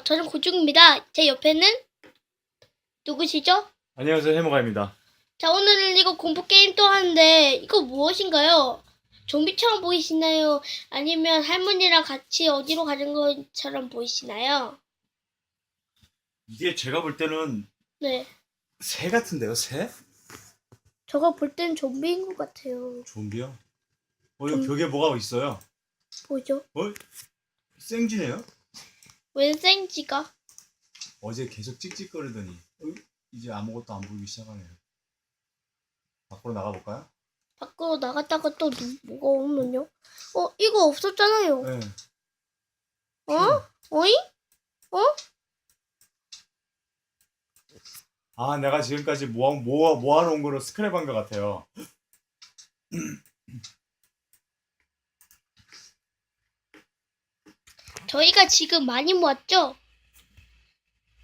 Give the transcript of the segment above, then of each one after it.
안녕하세요. 저는 고중입니다. 제 옆에는 누구시죠? 안녕하세요 해모가입니다. 자, 오늘은 이거 공포 게임 또 하는데 이거 무엇인가요? 좀비처럼 보이시나요? 아니면 할머니랑 같이 어디로 가는 것처럼 보이시나요? 이게 제가 볼 때는 네. 새 같은데요 새? 저가 볼땐 좀비인 것 같아요. 좀비요? 어 여기 좀- 벽에 뭐가 있어요? 보죠? 어? 생쥐네요? 웬 생지가? 어제 계속 찍찍거리더니 어? 이제 아무것도 안 보이기 시작하네요. 밖으로 나가볼까요? 밖으로 나갔다가 또 누- 뭐가 오면요? 어, 이거 없었잖아요. 네. 어? 어이? 아 내가 지금까지 모아, 모아, 모아놓은 거를 스크랩한 것 같아요. 저희가 지금 많이 모았죠?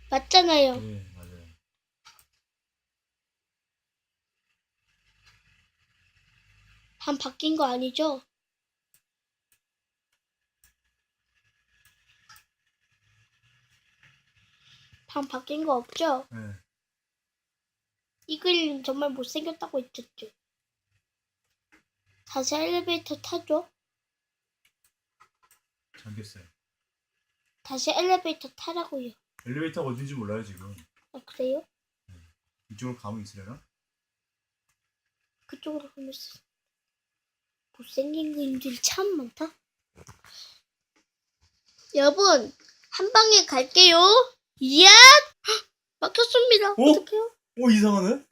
맞잖아요. 네 맞아요. 반 바뀐 거 아니죠? 반 바뀐 거 없죠? 네. 이 그림 정말 못생겼다고 했었죠. 다시 엘리베이터 타죠? 잠겼어요. 다시 엘리베이터 타라고요. 엘리베이터가 어딘지 몰라요 지금. 아, 그래요? 이쪽으로 가면 있으려나? 그쪽으로 가면 있어. 못생긴 그림들이 참 많다. 여러분, 한 방에 갈게요. 이야! 헉, 막혔습니다. 어? 어떡해요? 오 이상하네?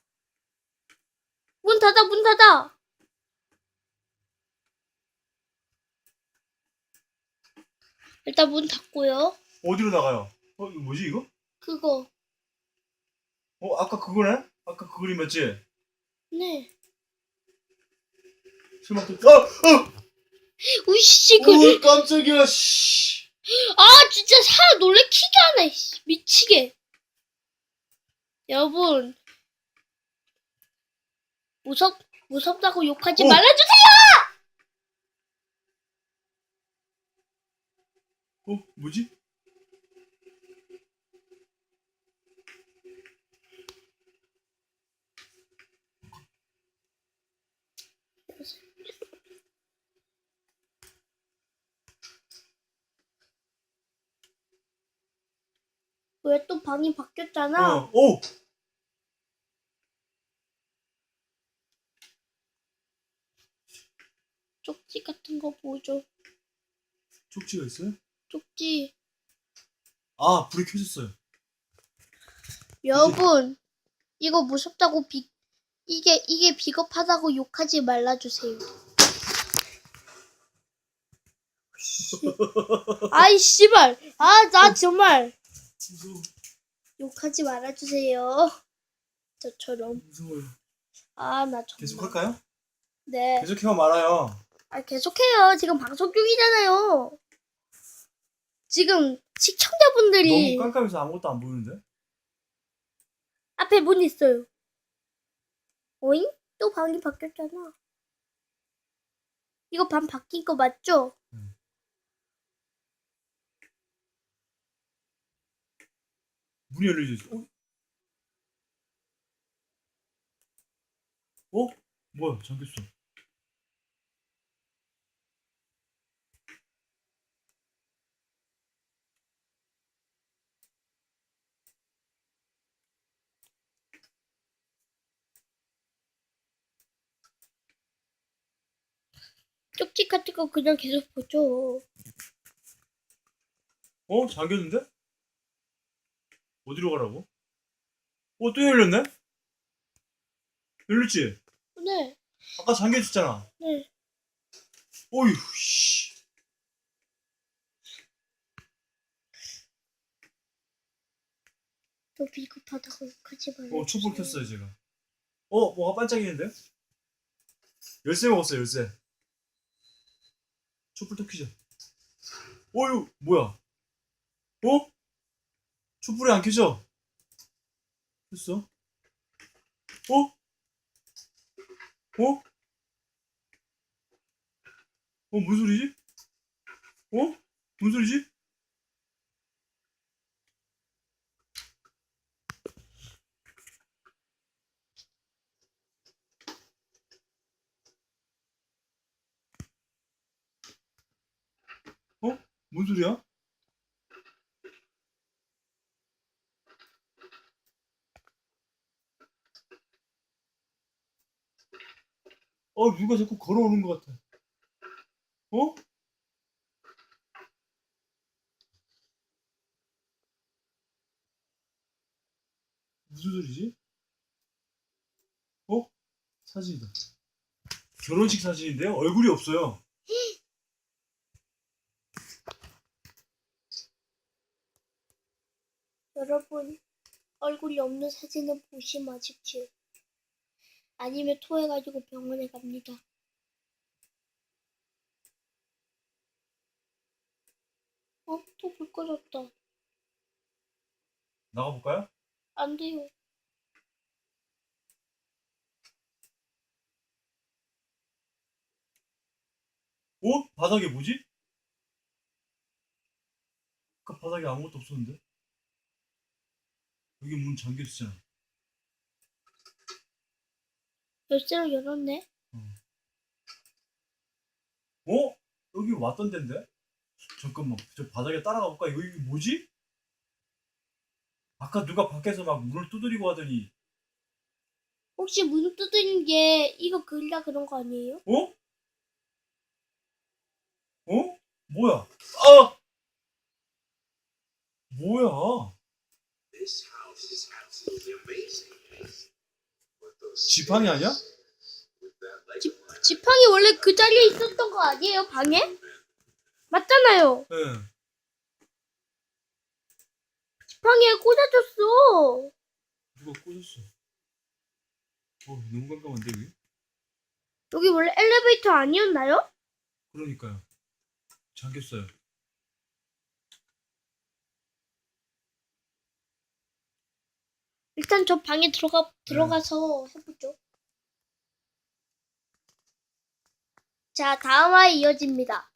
문 닫아, 문 닫아. 일단 문 닫고요. 어디로 나가요? 어 이거 뭐지 이거? 그거. 어 아까 그거네? 아까 그 그림 맞지? 네. 설마 또 어! 어! 우씨, 그, 오 깜짝이야 씨. 아, 진짜 사람 놀래키게 하네. 씨. 미치게. 여러분. 무섭, 무섭다고 욕하지 어. 말아주세요! 어 뭐지? 왜 또 방이 바뀌었잖아? 어, 오! 쪽지 같은 거 보죠. 쪽지가 있어요? 쪽지. 아, 불이 켜졌어요. 여러분, 이거 무섭다고 비, 이게, 이게 비겁하다고 욕하지 말아주세요. 씨. 아이, 씨발. 아, 나 정말. 무서워, 욕하지 말아주세요. 저처럼. 무서워요. 아, 나 정말. 계속 할까요? 네. 계속 해면 말아요. 아, 계속해요. 지금 방송 중이잖아요. 지금 시청자분들이 너무 깜깜해서 아무것도 안 보이는데? 앞에 문 있어요. 오잉? 또 방이 바뀌었잖아. 이거 방 바뀐 거 맞죠? 응. 문이 열려져 있어. 어? 어? 뭐야, 잠겼어. 쪽지 같은 거 그냥 계속 보죠. 어? 잠겼는데? 어디로 가라고? 어, 또 열렸네? 열렸지? 네, 아까 잠겨있었잖아. 네. 어휴, 씨. 또 비겁하다고 욕하지 말아요. 어, 촛불 켰어요, 제가. 어, 뭐가 반짝이는데? 열쇠 먹었어요, 열쇠. 촛불 또 켜져. 어휴, 뭐야? 어? 촛불이 안 켜져? 켰어? 어? 어? 어, 무슨 소리지? 어? 무슨 소리지? 뭔 소리야? 어, 누가 자꾸 걸어오는 것 같아. 어? 무슨 소리지? 어? 사진이다. 결혼식 사진인데요? 얼굴이 없어요. 여러분, 얼굴이 없는 사진을 보시 마십시오. 아니면 토해가지고 병원에 갑니다. 어? 또 불 꺼졌다. 나가볼까요? 안 돼요. 어? 바닥에 뭐지? 아까 바닥에 아무것도 없었는데? 여기 문 잠겨있잖아. 열쇠를 열었네. 어? 여기 왔던 데인데? 잠깐만, 저 바닥에 따라가 볼까? 이거, 이거 뭐지? 아까 누가 밖에서 막 문을 두드리고 하더니, 혹시 문 두드린 게 이거 그리라 그런 거 아니에요? 어? 어? 뭐야? 아! 뭐야? 지팡이 아니야? 지, 지팡이 원래 그 자리에 있었던 거 아니에요? 방에? 맞잖아요. 응. 지팡이에 꽂아줬어. 누가 꽂았어? 어, 너무 깜깜한데, 여기? 여기 원래 엘리베이터 아니었나요? 그러니까요. 잠겼어요. 일단 저 방에 들어가 들어가서 해보죠. 자, 다음 화에 이어집니다.